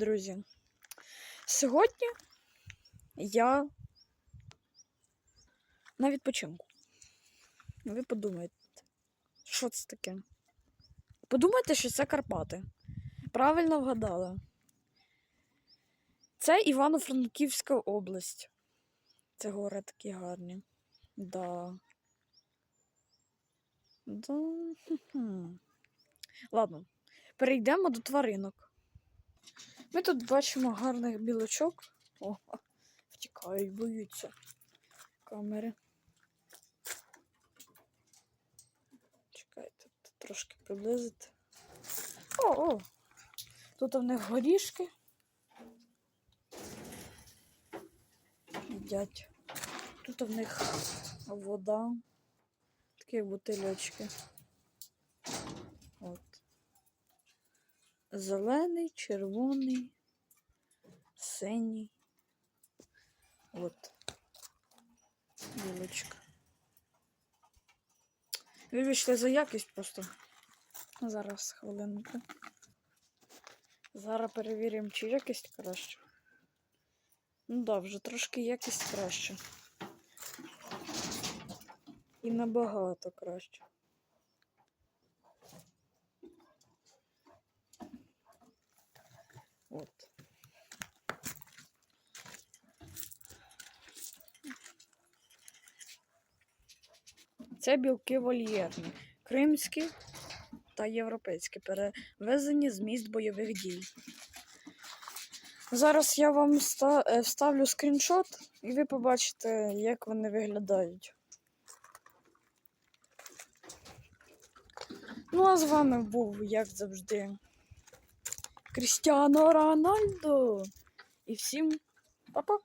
друзі. Сьогодні я на відпочинку. Ви подумайте, що це таке? Подумайте, що це Карпати. Правильно вгадали. Це Івано-Франківська область. Це гори такі гарні. Да. Да. Ладно, перейдемо до тваринок. Ми тут бачимо гарних білочок. О, втікають, боються камери. Чекайте, трошки приблизити. О, о! Тут в них горішки. Їдять. Тут в них вода. Такі бутильочки. От. Зелений, червоний, синій. От. Білочка. Вибачте за якість просто. Зараз хвилинку. Зараз перевіримо, чи якість краще. Ну да, вже трошки якість краще. І набагато краще. От. Це білки вольєрні, кримські та європейські, перевезені з міст бойових дій. Зараз я вам е, вставлю скріншот, і ви побачите, як вони виглядають. Ну, а з вами був, як завжди, Крістіано Рональдо. І всім па-па!